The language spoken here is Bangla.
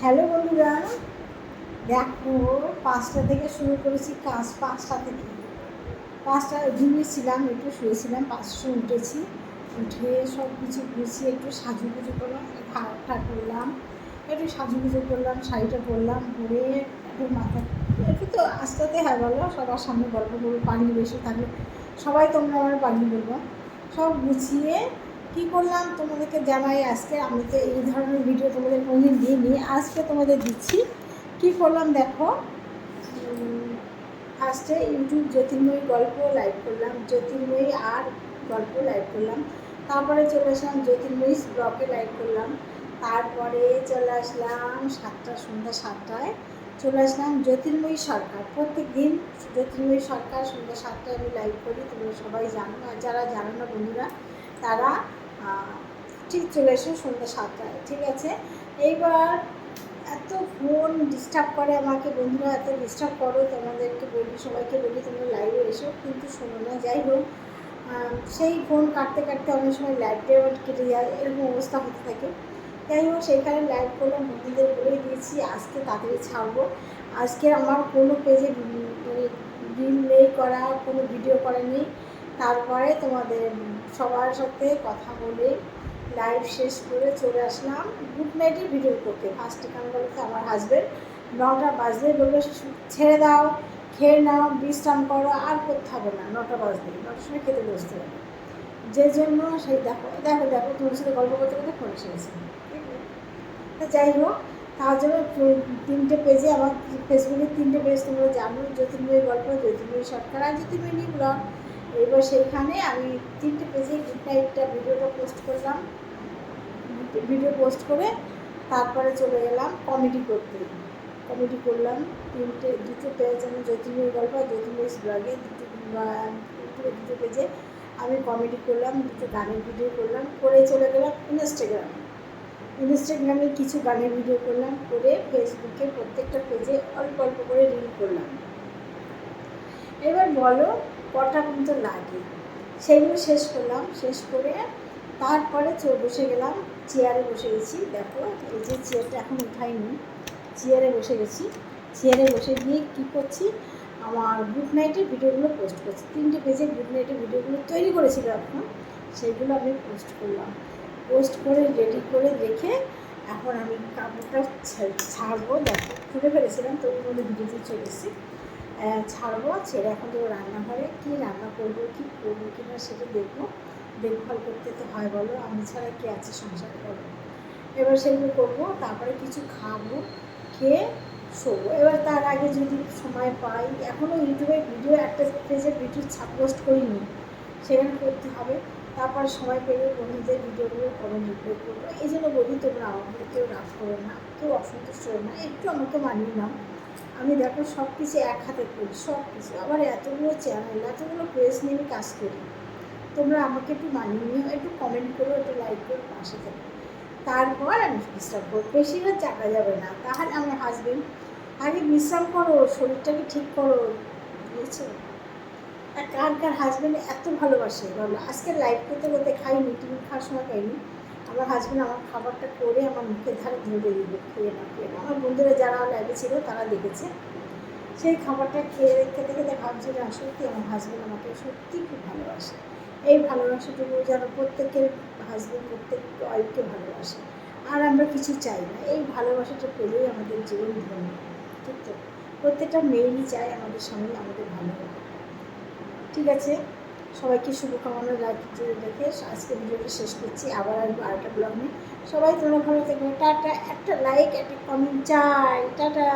হ্যালো বন্ধুরা, দেখো পাঁচটা থেকে শুরু করেছি কাজ, পাঁচটা থেকে। পাঁচটা ঘুমিয়েছিলাম, একটু শুয়েছিলাম পাঁচশো উঠেছি। উঠে সব কিছু গুছিয়ে একটু সাজুগুজু করলাম ঘাটটা করলাম, একটু সাজুগুজু করলাম, শাড়িটা পরলাম, পরে একটু মাথা একটু তো আস্তে হয় বলো, সবার সামনে গল্প করব পানি বেশি থাকলে। সবাই তোমরা আমার পানি বলব। সব গুছিয়ে কী করলাম? তোমাদেরকে জানাই আজকে আমি তো এই ধরনের ভিডিও তোমাদের কোনোদিন দিইনি আজকে তোমাদের দিচ্ছি। কী করলাম দেখো? ফার্স্টে ইউটিউব জ্যোতির্ময়ী গল্প লাইভ করলাম। জ্যোতির্ময়ী আর গল্প লাইভ করলাম। তারপরে চলে আসলাম জ্যোতির্ময়ী ব্লকে লাইভ করলাম। তারপরে চলে আসলাম সাতটা, সন্ধ্যা সাতটায়। চলে আসলাম জ্যোতির্ময়ী সরকার। প্রত্যেক দিন জ্যোতির্ময়ী সরকার সন্ধ্যা সাতটায় আমি লাইভ করি। তোমরা সবাই জানো আর যারা জানো না বন্ধুরা, তারা ঠিক চলে এসো সন্ধ্যা সাতটায়, ঠিক আছে? এইবার এত ফোন ডিস্টার্ব করে আমাকে, বন্ধুরা এত ডিস্টার্ব করো, তোমাদেরকে বলি, সবাইকে বলি, তোমরা লাইভে এসো, কিন্তু শোনো না, যাই হোক। সেই ফোন কাটতে কাটতে অনেক সময় লাইভটা আবার কেটে যায়, এরকম অবস্থা হতে থাকে। যাই হোক, সেইখানে লাইভ করলাম, বন্ধুদের বলেই দিয়েছি, আজকে তাড়াতাড়ি ছাড়বো। আজকে আমার কোনো পেজে মানে বিল নেই করা কোনো ভিডিও করা নেই। তারপরে তোমাদের সবার সাথে কথা বলে লাইভ শেষ করে চলে আসলাম গুড নাইটে ভিডিও করতে। ফার্স্টে কারণ বলতে আমার হাজব্যান্ড নটা বাজলেই বলবে ছেড়ে দাও, খেয়ে নাও, বিশ্রাম করো, আর করতে হবে না। নটা বাজলে, নটার সময় খেতে বসতে হবে। যে জন্য সেই দেখো দেখো দেখো, তোমার সাথে গল্প করতে করতে ফোন এসেছে তো যাই হোক, তার জন্য তিনটে পেজে আমার ফেসবুকে তিনটে পেজ তোমরা জানো জ্যোতির্ময়ী গল্প যতীন জ্যোতির্ময়ী সরকার আর জ্যোতির্ময়ী ব্লগ এবার সেখানে আমি তিনটে পেজে গুড ভিডিওটা পোস্ট করলাম। ভিডিও পোস্ট করে তারপরে চলে গেলাম কমেডি করতে। কমেডি করলাম, তিনটে, দুটো পেজ আমি জ্যোতির্ময়ী গল্প জ্যোতির্ময়ী ব্লগে দুটো দুটো পেজে আমি কমেডি করলাম, দুটো গানের ভিডিও করলাম, করে চলে গেলাম ইনস্টাগ্রামে ইনস্টাগ্রামে কিছু গানের ভিডিও করলাম, করে ফেসবুকে প্রত্যেকটা পেজে অল্প অল্প করে রিল করলাম। এবার বলো কটা পর্যন্ত লাগে। সেইগুলো শেষ করলাম, শেষ করে তারপরে চো, বসে গেলাম, চেয়ারে বসে গেছি। দেখো, এই যে চেয়ারটা এখন উঠাইনি, চেয়ারে বসে গেছি। চেয়ারে বসে গিয়ে কী করছি, আমার গুড নাইটের ভিডিওগুলো পোস্ট করছি। তিনটে পেজে গুড নাইটের ভিডিওগুলো তৈরি করেছিল এখন সেইগুলো আমি পোস্ট করলাম। পোস্ট করে রেডি করে রেখে এখন আমি কাপড়টা ছাড়বো। দেখো, খুলে ফেলেছিলাম, তো ওর মধ্যে ভিডিওতে চলে এসেছি। ছাড়বো ছেড়ে এখন তো রান্নাঘরে কী রান্না করব, কী করব কি না সেটা দেখব। দেখভাল করতে তো হয় বলো, আমি ছাড়া কে আছে সংসার করব এবার সেগুলো করব, তারপরে কিছু খাব, খেয়ে শোবো। এবার তার আগে যদি সময় পাই এখনও ইউটিউবে ভিডিও একটা পেজে ভিডিও পোস্ট করিনি, সেখানে করতে হবে। তারপর সময় পেলে বন্ধুদের ভিডিওগুলো কমেন্ট রিপ্লাই করব। এই জন্য বলি তোমরা আমাকে কেউ রাগ করো না, কেউ অসন্তুষ্ট করো না, একটু আমাকে মানিয়ে নাও। আমি দেখো সব কিছু এক হাতে করি সব কিছু আবার এতগুলো চ্যানেল এতগুলো প্রেস নিয়ে আমি কাজ করি। তোমরা আমাকে একটু মানিয়ে নিও একটু কমেন্ট করো, একটু লাইক করো, পাশে থাকো। তারপর আমি বিশ্রাম করব। বেশিরভাগ চাকা যাবে না। তাহলে আমার হাজবেন্ড আগে বিশ্রাম করো, শরীরটাকে ঠিক করো। বুঝেছ? আর কার কার হাজব্যান্ড এত ভালোবাসে? বলো আজকে লাইভ করতে করতে খাইনি টিভি খাওয়ার সময় খাইনি। আমার হাজব্যান্ড আমার খাবারটা করে আমার মুখের ধারে ধরে দিল খেয়ে না খেয়ে না। আমার বন্ধুরা যারা লাইভে ছিল তারা দেখেছে। সেই খাবারটা খেয়ে খেতে খেতে ভাবছি না সত্যি আমার হাজব্যান্ড আমাকে সত্যি খুব ভালোবাসে। এই ভালোবাসাটুকু যেন প্রত্যেকের হাজব্যান্ড প্রত্যেক ওয়াইফকে ভালোবাসে। আর আমরা কিছু চাই না। এই ভালোবাসাটা পেলেই আমাদের জীবন ধন্য ঠিক তো? প্রত্যেকটা মেয়েরই চায় আমাদের সঙ্গে আমাদের ভালো ঠিক আছে? সবাইকে শুভকামনা দেখে আজকে ভিডিওটা শেষ করছি। আবার আসব আরেকটা ব্লগ নিয়ে। সবাই তোমরা ভালো থাকবে টাটা। একটা লাইক একটা কমেন্ট চাই। টাটা।